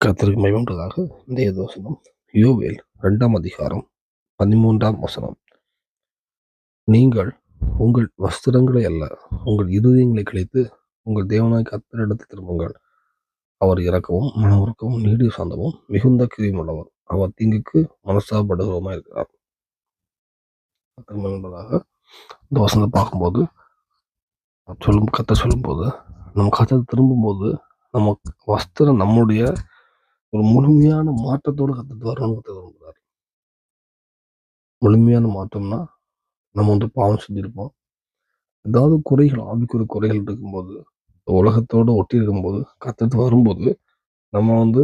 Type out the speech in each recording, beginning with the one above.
கத்திற்கு மகிமையுண்டதாக இன்றைய தோசனம் யோவேல் ரெண்டாம் அதிகாரம் பதிமூன்றாம் வசனம். நீங்கள் உங்கள் வஸ்திரங்களை அல்ல உங்கள் இருதயங்களை கிழித்து உங்கள் தேவனாய் கர்த்தரிடத்து திரும்புங்கள். அவர் இறக்கவும் மனவுறக்கவும் நீடி சாந்தமும் மிகுந்த கிரியுமுள்ளவர் அவர் தீங்குக்கு மனசாபடுகிறவமாக இருக்கிறார். கர்த்தர் இந்த வசனத்தை பார்க்கும்போது சொல்லும் கத்த சொல்லும்போது நம்ம கத்தை திரும்பும்போது நம்ம வஸ்திரம் நம்முடைய ஒரு முழுமையான மாற்றத்தோடு கற்றுட்டு வரணும்னு கற்று விரும்புகிறார் முழுமையான மாற்றம்னா நம்ம வந்து பாவம் செஞ்சுருப்போம். ஏதாவது குறைகள் ஆவிக்குரிய குறைகள் இருக்கும்போது உலகத்தோடு ஒட்டி இருக்கும்போது கத்துட்டு வரும்போது நம்ம வந்து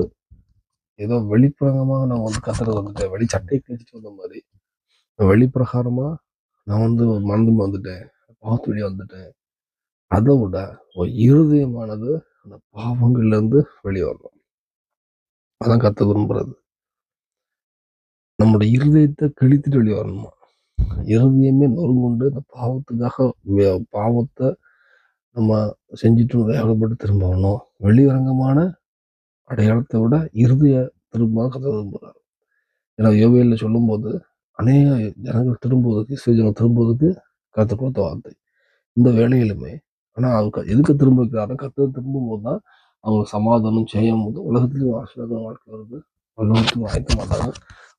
ஏதோ வெளிப்பிரகமாக நான் வந்து கத்துறது வந்துட்டேன் வெளி சட்டையை கிழிச்சிட்டு வந்த மாதிரி வெளிப்பிரகாரமாக நான் வந்து மறந்து வந்துட்டேன் பாவத்து வழியாக வந்துட்டேன். அதை விட ஒரு இருதயமானது அந்த பாவங்கள்லேருந்து வெளியே வரணும். அதான் கத்த விரும்புறது. நம்முடைய இருதயத்தை கிழித்துட்டு வெளியே வரணுமா? இருதயமே நொறுங்குண்டு இந்த பாவத்துக்காக பாவத்தை நம்ம செஞ்சுட்டு வேகப்பட்டு திரும்ப வரணும். வெளியரங்கமான அடையாளத்தை விட இருதய திரும்ப கத்த விரும்புகிறார் ஏன்னா யோகையில் சொல்லும்போது அநேக ஜனங்கள் திரும்புவதற்கு இஸ்ரேல் திரும்புவதற்கு கத்த கொடுத்த வார்த்தை. இந்த வேலையிலுமே ஆனா அது எதுக்கு திரும்ப வைக்கிறாருன்னா கத்த திரும்பும்போது தான் அவங்களுக்கு சமாதானம் செய்யும் போது உலகத்துலேயும் ஆசீர்வாதம் வாழ்க்கை வருது. உலகத்துக்கும் வாய்க்க மாட்டாங்க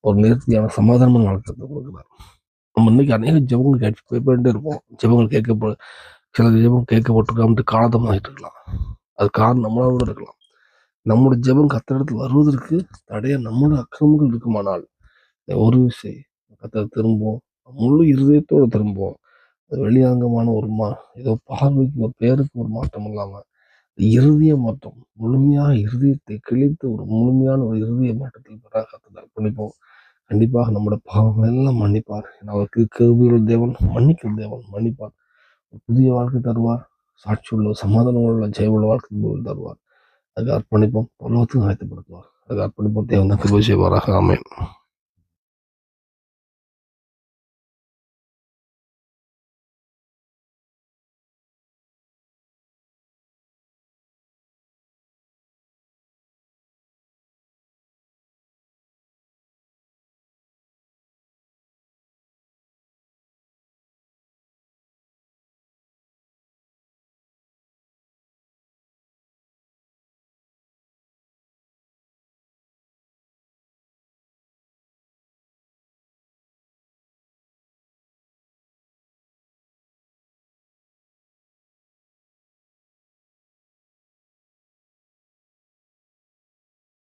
ஒரு நேர்த்தியான சமாதானமான வாழ்க்கை கொடுக்குறாரு நம்ம இன்னைக்கு அநேக ஜெபங்கள் கேட்டு போயிட்டே இருப்போம். ஜெபங்கள் கேட்க சில ஜெபம் கேட்கப்பட்டிருக்காமட்டு காலதமாகிட்டு இருக்கலாம். அது காரணம் நம்மளால கூட இருக்கலாம். நம்முடைய ஜெபம் கத்திரத்தில் வருவதற்கு தடைய நம்மளோட அக்கிரமங்கள் இருக்குமானால் ஒரு விஷயம் கத்த திரும்பும் முழு இருதயத்தோடு திரும்பும் அது வெளியாங்கமான ஒரு மா ஏதோ பார்வைக்கு ஒரு பேருக்கு ஒரு மாற்றம் இல்லாமல் இறுதிய மாற்றம் முழுமையாக இருதயத்தை கிழித்து ஒரு முழுமையான ஒரு இறுதிய மாற்றத்தில் பெற கத்தத்தை அர்ப்பணிப்போம். கண்டிப்பாக நம்முடைய பாவங்கள் எல்லாம் மன்னிப்பார். ஏன்னா அவருக்கு கருவியுள்ள தேவன் மன்னிக்கிற தேவன் மன்னிப்பார். ஒரு புதிய வாழ்க்கை தருவார். சாட்சியுள்ள உள்ள உள்ள ஜெயமுள்ள வாழ்க்கை தருவார். அதுக்கு அர்ப்பணிப்போம். பலவத்துக்கும் ஆயத்தப்படுத்துவார் அதுக்கு அர்ப்பணிப்போம். தேவன் தான் கிருபை செய்வாராக. அமையும்